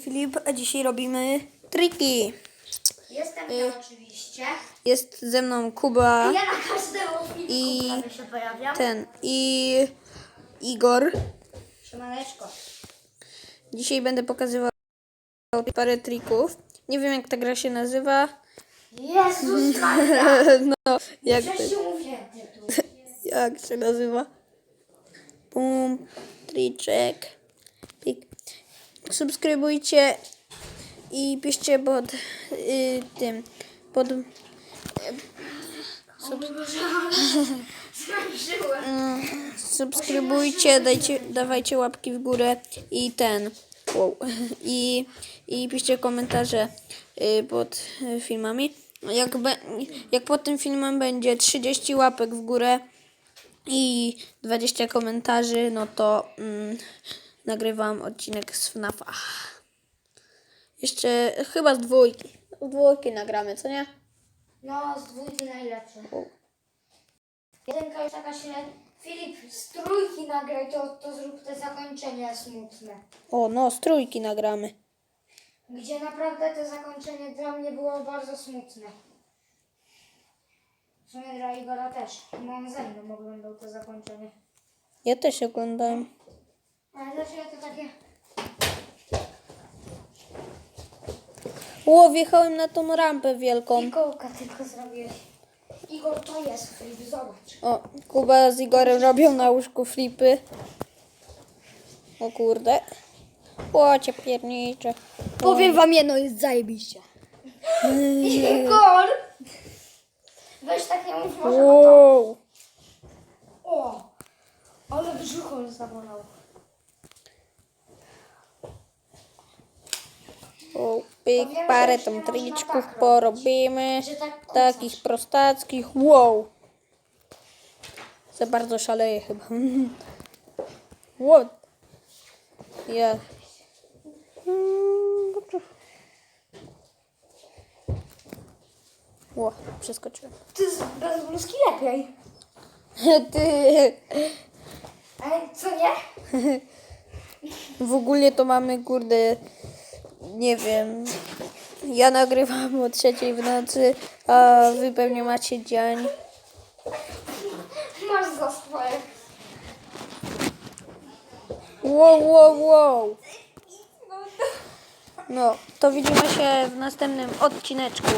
Filip, a dzisiaj robimy triki. Jestem Y. ja oczywiście. Jest ze mną Kuba Ja na I- się pojawiam. ten i Igor. Siemaneczko. Dzisiaj będę pokazywał parę trików. Nie wiem jak ta gra się nazywa. Jezus Maria! No, jak, Wreszcie mówię jak się nazywa? Bum, triczek. Subskrybujcie i piszcie pod y, tym, pod Skończyłem. subskrybujcie, dajcie, dawajcie łapki w górę i ten. Wow. I, I piszcie komentarze y, pod y, filmami. Jak, be, jak pod tym filmem będzie 30 łapek w górę i 20 komentarzy, no to mm, nagrywam odcinek z FNAFa. Jeszcze chyba z dwójki. Z dwójki nagramy, co nie? No, z dwójki najlepszy. Wow. Jedynka już taka średnia. Filip, z trójki nagraj, to, to zrób te zakończenia smutne. O, no, z trójki nagramy. Gdzie naprawdę to zakończenie dla mnie było bardzo smutne. W sumie dla Igora też. On ze mną oglądał to zakończenie. Ja też oglądałem. Ale dlaczego to takie... Ło, wjechałem na tą rampę wielką. Fikołka tylko zrobiłeś. Igor, to jest Filip, zobacz. O, Kuba z Igorem robią na łóżku flipy. O kurde. O, cię piernicze. Powiem wam jedno, jest zajebiście. Igor! Weź tak nie mów, może... Wow. O! Ale brzucho zabolał. O, pyk, Powiem, parę tam triczków porobimy. Tak Takich prostackich. Wow. Za bardzo szaleję chyba. What? Ja. Ło, przeskoczyłem. Ty z- bez bluzki lepiej. Ty. Ale co nie? W ogóle to mamy, kurde, nie wiem. Ja nagrywam o trzeciej w nocy, a wy pewnie macie dzień. Masz za swoje. Wow, wow, wow. No, to widzimy się w następnym odcineczku.